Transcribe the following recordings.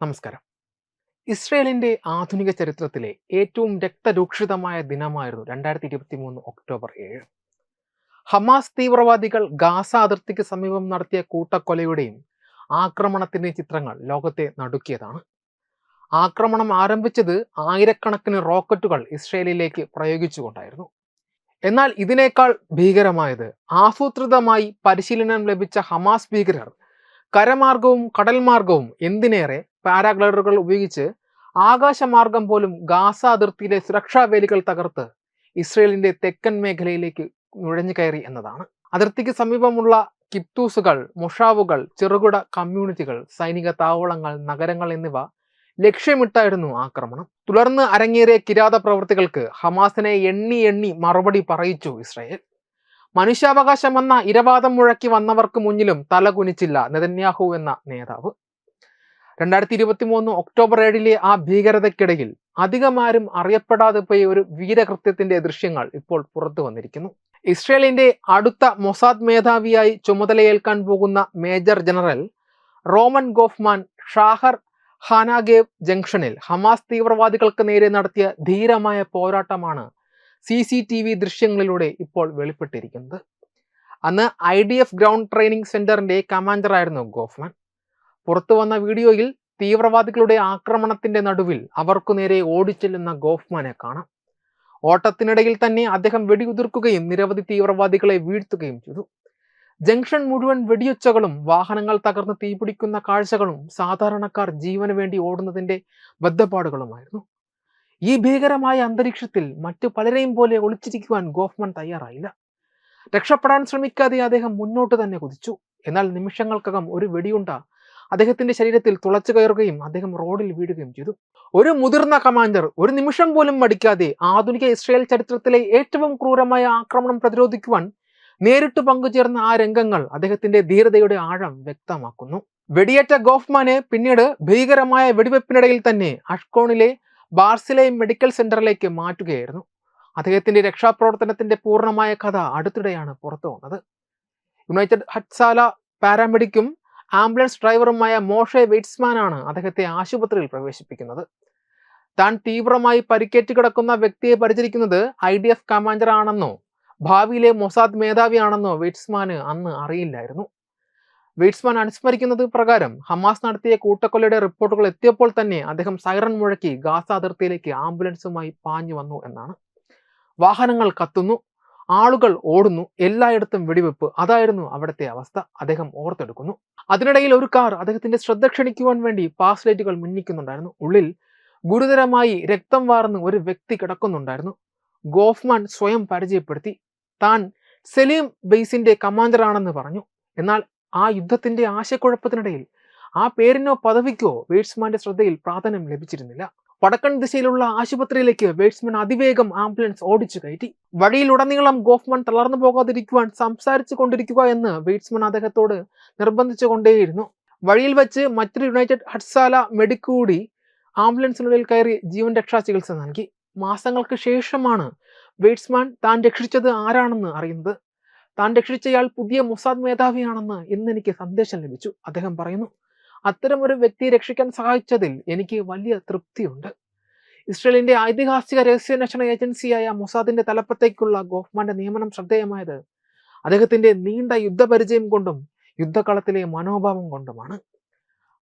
നമസ്കാരം. ഇസ്രയേലിന്റെ ആധുനിക ചരിത്രത്തിലെ ഏറ്റവും രക്തരൂക്ഷിതമായ ദിനമായിരുന്നു രണ്ടായിരത്തി ഇരുപത്തി മൂന്ന് ഒക്ടോബർ ഏഴ്. ഹമാസ് തീവ്രവാദികൾ ഗാസ അതിർത്തിക്ക് സമീപം നടത്തിയ കൂട്ടക്കൊലയുടെയും ആക്രമണത്തിന്റെയും ചിത്രങ്ങൾ ലോകത്തെ നടുക്കിയതാണ്. ആക്രമണം ആരംഭിച്ചത് ആയിരക്കണക്കിന് റോക്കറ്റുകൾ ഇസ്രയേലിലേക്ക് പ്രയോഗിച്ചുകൊണ്ടായിരുന്നു. എന്നാൽ ഇതിനേക്കാൾ ഭീകരമായത് ആസൂത്രിതമായി പരിശീലനം ലഭിച്ച ഹമാസ് ഭീകരർ കരമാർഗവും കടൽമാർഗവും എന്തിനേറെ? പാരാഗ്ലൈഡറുകൾ ഉപയോഗിച്ച്? ആകാശമാർഗം പോലും ഗാസ അതിർത്തിയിലെ സുരക്ഷാ വേലികൾ തകർത്ത് ഇസ്രയേലിന്റെ തെക്കൻ മേഖലയിലേക്ക് നുഴഞ്ഞു കയറി എന്നതാണ്. അതിർത്തിക്ക് സമീപമുള്ള കിപ്തൂസുകൾ മുഷാവുകൾ ചെറുകിട കമ്മ്യൂണിറ്റികൾ സൈനിക താവളങ്ങൾ നഗരങ്ങൾ എന്നിവ ലക്ഷ്യമിട്ടായിരുന്നു ആക്രമണം. തുടർന്ന് അരങ്ങേറിയ കിരാത പ്രവൃത്തികൾക്ക് ഹമാസിനെ എണ്ണി എണ്ണി മറുപടി പറയിച്ചു ഇസ്രായേൽ. മനുഷ്യാവകാശം എന്ന ഇരവാദം മുഴക്കി വന്നവർക്ക് മുന്നിലും തല കുനിച്ചില്ല നെതന്യാഹു എന്ന നേതാവ്. രണ്ടായിരത്തി ഇരുപത്തി മൂന്ന് ഒക്ടോബർ ഏഴിലെ ആ ഭീകരതയ്ക്കിടയിൽ അധികമാരും അറിയപ്പെടാതെ പോയ ഒരു വീരകൃത്യത്തിന്റെ ദൃശ്യങ്ങൾ ഇപ്പോൾ പുറത്തു വന്നിരിക്കുന്നു. ഇസ്രയേലിന്റെ അടുത്ത മൊസാദ് മേധാവിയായി ചുമതലയേൽക്കാൻ പോകുന്ന major general Roman Gofman Shahar HaNegev ജംഗ്ഷനിൽ ഹമാസ് തീവ്രവാദികൾക്ക് നേരെ നടത്തിയ ധീരമായ പോരാട്ടമാണ് സി സി ടി വി ദൃശ്യങ്ങളിലൂടെ ഇപ്പോൾ വെളിപ്പെട്ടിരിക്കുന്നത്. അന്ന് I D F ground training സെന്ററിന്റെ കമാൻഡറായിരുന്നു ഗോഫ്മാൻ. പുറത്തു വന്ന വീഡിയോയിൽ തീവ്രവാദികളുടെ ആക്രമണത്തിന്റെ നടുവിൽ അവർക്കു നേരെ ഓടിച്ചെല്ലുന്ന ഗോഫ്മാനെ കാണാം. ഓട്ടത്തിനിടയിൽ തന്നെ അദ്ദേഹം വെടിയുതിർക്കുകയും നിരവധി തീവ്രവാദികളെ വീഴ്ത്തുകയും ചെയ്തു. ജംഗ്ഷൻ മുഴുവൻ വെടിയൊച്ചകളും വാഹനങ്ങൾ തകർന്ന് തീപിടിക്കുന്ന കാഴ്ചകളും സാധാരണക്കാർ ജീവന് വേണ്ടി ഓടുന്നതിന്റെ ബദ്ധപ്പാടുകളുമായിരുന്നു. ഈ ഭീകരമായ അന്തരീക്ഷത്തിൽ മറ്റു പലരെയും പോലെ ഒളിച്ചിരിക്കുവാൻ ഗോഫ്മൻ തയ്യാറായില്ല. രക്ഷപ്പെടാൻ ശ്രമിക്കാതെ അദ്ദേഹം മുന്നോട്ട് തന്നെ കുതിച്ചു. എന്നാൽ നിമിഷങ്ങൾക്കകം ഒരു വെടിയുണ്ട അദ്ദേഹത്തിന്റെ ശരീരത്തിൽ തുളച്ചു കയറുകയും അദ്ദേഹം റോഡിൽ വീഴുകയും ചെയ്തു. ഒരു മുതിർന്ന കമാൻഡർ ഒരു നിമിഷം പോലും മടിക്കാതെ ആധുനിക ഇസ്രയേൽ ചരിത്രത്തിലെ ഏറ്റവും ക്രൂരമായ ആക്രമണം പ്രതിരോധിക്കുവാൻ നേരിട്ട് പങ്കുചേർന്ന ആ രംഗങ്ങൾ അദ്ദേഹത്തിന്റെ ധീരതയുടെ ആഴം വ്യക്തമാക്കുന്നു. വെടിയേറ്റ ഗോഫ്മാനെ പിന്നീട് ഭീകരമായ വെടിവെപ്പിനിടയിൽ തന്നെ അഷ്കോണിലെ ബാർസിലെ മെഡിക്കൽ സെന്ററിലേക്ക് മാറ്റുകയായിരുന്നു. അദ്ദേഹത്തിന്റെ രക്ഷാപ്രവർത്തനത്തിന്റെ പൂർണമായ കഥ അടുത്തിടെയാണ് പുറത്തു വന്നത്. യുണൈറ്റഡ് ഹട്സാല പാരാമെഡിക്കും ആംബുലൻസ് ഡ്രൈവറുമായ മോഷെ വെയ്റ്റ്സ്മാനാണ് അദ്ദേഹത്തെ ആശുപത്രിയിൽ പ്രവേശിപ്പിക്കുന്നത്. താൻ തീവ്രമായി പരിക്കേറ്റ് കിടക്കുന്ന വ്യക്തിയെ പരിചരിക്കുന്നത് ഐ ഡി എഫ് കമാൻഡർ ആണെന്നോ ഭാവിയിലെ മൊസാദ് മേധാവിയാണെന്നോ വെയ്റ്റ്സ്മാന് അന്ന് അറിയില്ലായിരുന്നു. വെയ്റ്റ്സ്മാൻ അനുസ്മരിക്കുന്നത് പ്രകാരം ഹമാസ് നടത്തിയ കൂട്ടക്കൊലയുടെ റിപ്പോർട്ടുകൾ എത്തിയപ്പോൾ തന്നെ അദ്ദേഹം സൈറൺ മുഴക്കി ഗാസ അതിർത്തിയിലേക്ക് ആംബുലൻസുമായി പാഞ്ഞു വന്നു എന്നാണ്. വാഹനങ്ങൾ കത്തുന്നു ആളുകൾ ഓടുന്നു എല്ലായിടത്തും വെടിവെപ്പ്. അതായിരുന്നു അവിടുത്തെ അവസ്ഥ. അദ്ദേഹം ഓർത്തെടുക്കുന്നു. അതിനിടയിൽ ഒരു കാർ അദ്ദേഹത്തിന്റെ ശ്രദ്ധ ക്ഷണിക്കുവാൻ വേണ്ടി പാസ് മുന്നിക്കുന്നുണ്ടായിരുന്നു മിന്നിക്കുന്നുണ്ടായിരുന്നു. ഉള്ളിൽ ഗുരുതരമായി രക്തം വാർന്ന് ഒരു വ്യക്തി കിടക്കുന്നുണ്ടായിരുന്നു. ഗോഫ്മാൻ സ്വയം പരിചയപ്പെടുത്തി. താൻ സലീം ബെയ്സിന്റെ കമാൻഡറാണെന്ന് പറഞ്ഞു. എന്നാൽ ആ യുദ്ധത്തിന്റെ ആശയക്കുഴപ്പത്തിനിടയിൽ ആ പേരിനോ പദവിക്കോ വേഡ്സ്മാന്റെ ശ്രദ്ധയിൽ പ്രാധാന്യം ലഭിച്ചിരുന്നില്ല. വടക്കൻ ദിശയിലുള്ള ആശുപത്രിയിലേക്ക് വേഡ്സ്മാൻ അതിവേഗം ആംബുലൻസ് ഓടിച്ചു കയറ്റി. വഴിയിലുടനീളം ഗോഫ്മാൻ തളർന്നു പോകാതിരിക്കുവാൻ സംസാരിച്ചു കൊണ്ടിരിക്കുക എന്ന് വേഡ്സ്മാൻ അദ്ദേഹത്തോട് നിർബന്ധിച്ചു കൊണ്ടേയിരുന്നു വഴിയിൽ വെച്ച് മറ്റൊരു യുണൈറ്റഡ് ഹഡ്സാല മെഡിക്കൂടി ആംബുലൻസിനുള്ളിൽ കയറി ജീവൻ രക്ഷാ ചികിത്സ നൽകി. മാസങ്ങൾക്ക് ശേഷമാണ് വേഡ്സ്മാൻ താൻ രക്ഷിച്ചത് ആരാണെന്ന് അറിയുന്നത്. താൻ രക്ഷിച്ചയാൾ പുതിയ മൊസാദ് മേധാവിയാണെന്ന് ഇന്ന് എനിക്ക് സന്ദേശം ലഭിച്ചു. അദ്ദേഹം പറയുന്നു അത്തരം ഒരു വ്യക്തിയെ രക്ഷിക്കാൻ സഹായിച്ചതിൽ എനിക്ക് വലിയ തൃപ്തിയുണ്ട്. ഇസ്രയേലിന്റെ ഐതിഹാസിക രഹസ്യാന്വേഷണ ഏജൻസിയായ മൊസാദിന്റെ തലപ്പത്തേക്കുള്ള ഗോഫ്മാന്റെ നിയമനം ശ്രദ്ധേയമായത് അദ്ദേഹത്തിന്റെ നീണ്ട യുദ്ധപരിചയം കൊണ്ടും യുദ്ധകളത്തിലെ മനോഭാവം കൊണ്ടുമാണ്.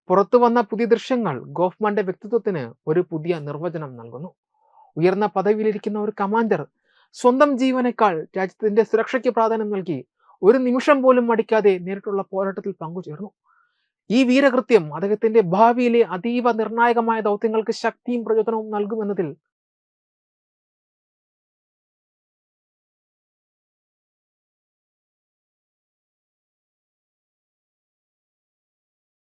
പുറത്തു വന്ന പുതിയ ദൃശ്യങ്ങൾ ഗോഫ്മാന്റെ വ്യക്തിത്വത്തിന് ഒരു പുതിയ നിർവചനം നൽകുന്നു. ഉയർന്ന പദവിയിലിരിക്കുന്ന ഒരു കമാൻഡർ സ്വന്തം ജീവനേക്കാൾ രാജ്യത്തിന്റെ സുരക്ഷയ്ക്ക് പ്രാധാന്യം നൽകി ഒരു നിമിഷം പോലും മടിക്കാതെ നേരിട്ടുള്ള പോരാട്ടത്തിൽ പങ്കുചേർന്നു. ഈ വീരകൃത്യം അദ്ദേഹത്തിന്റെ ഭാവിയിലെ അതീവ നിർണായകമായ ദൗത്യങ്ങൾക്ക് ശക്തിയും പ്രചോദനവും നൽകുമെന്നതിൽ